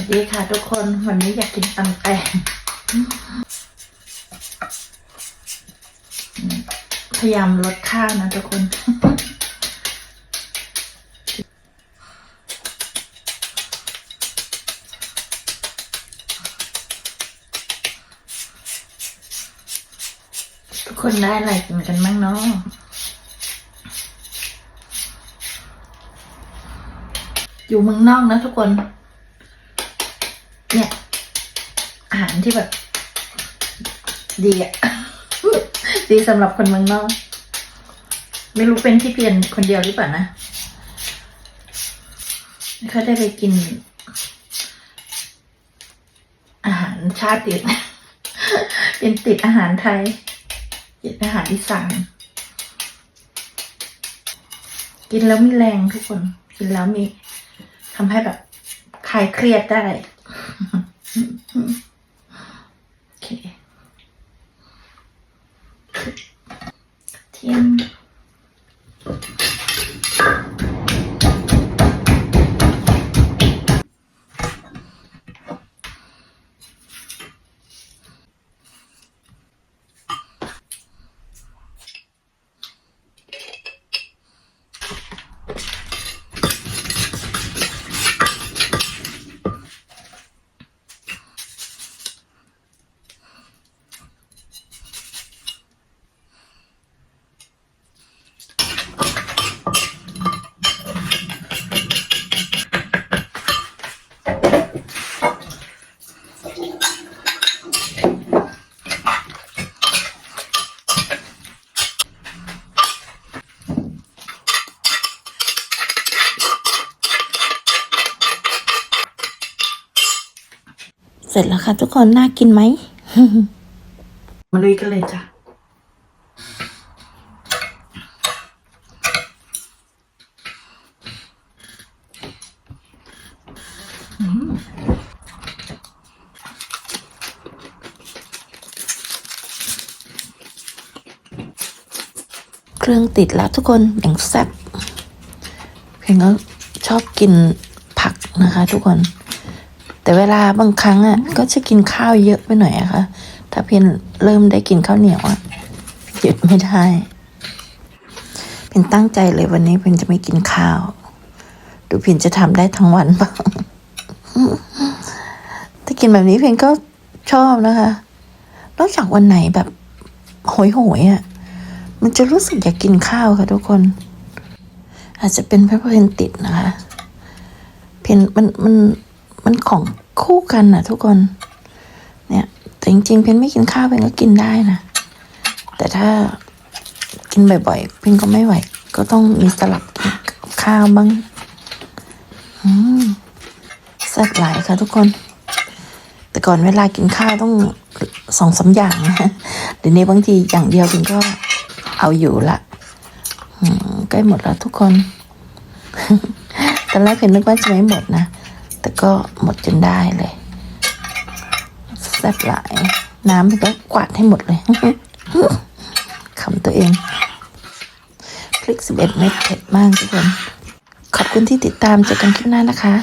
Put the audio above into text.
วัสดีค่ะทุกคน วันนี้อยากกินตำแตงพยายามลดข้าวนะทุกคน ทุกคนได้อะไรกินกันบ้างเนาะอยู่เมืองนอกนะทุกคน เนี่ย อาหาร ที่แบบ ดีอะดีสำหรับคนเมืองนอก ไม่รู้เป็นที่เพียนคนเดียวหรือเปล่านะไม่ค่อยได้ไปกิน อาหารชาติอื่นเป็นติดอาหารไทย ติดอาหารอีสานกินแล้วมีแรงทุกคน กินแล้วมีทำให้แบบคลายเครียดได้ เสร็จแล้วค่ะทุกคนน่ากินไหม มาลุยกันเลยจ้ะเครื่องติดแล้วทุกคนอย่างแซ่บเพียงก็ชอบกินผักนะคะทุกคน แต่เวลาบางครั้งอะก็จะกินข้าวเยอะไปหน่อยอะค่ะ ถ้าเพียนเริ่มได้กินข้าวเหนียวอะหยุดไม่ได้ เป็นตั้งใจเลยวันนี้เพียนจะไม่กินข้าว ดูเพียนจะทำได้ทั้งวันเปล่าถ้ากินแบบนี้เพียนก็ชอบนะคะ นอกจากวันไหนแบบโหยโหยอะ มันจะรู้สึกอยากกินข้าวค่ะทุกคน อาจจะเป็นเพราะเพนติดนะคะ เพนมันมัน มันของคู่กันนะทุกคน เนี่ย แต่จริงๆ เพนไม่กินข้าวเพนก็กินได้นะ แต่ถ้ากินบ่อยๆ เพนก็ไม่ไหว ก็ต้องมีสลับกินข้าวบ้าง อืมแซ่บหลายค่ะทุกคน แต่ก่อนเวลากินข้าวต้องสองสามอย่างนะเดี๋ยวนี้บางทีอย่างเดียวเพนก็เอาอยู่ละใกล้หมดแล้วทุกคน ตอนแรกเพนนึกว่าจะไม่หมดนะ แต่ก็หมดจนได้เลยแซ่บหลาย น้ำก็กวาดให้หมดเลยขำตัวเองพริก 11เอ็ดเม็ดเผ็ดมากทุกคน ขอบคุณที่ติดตามเจอกันคลิปหน้านะคะ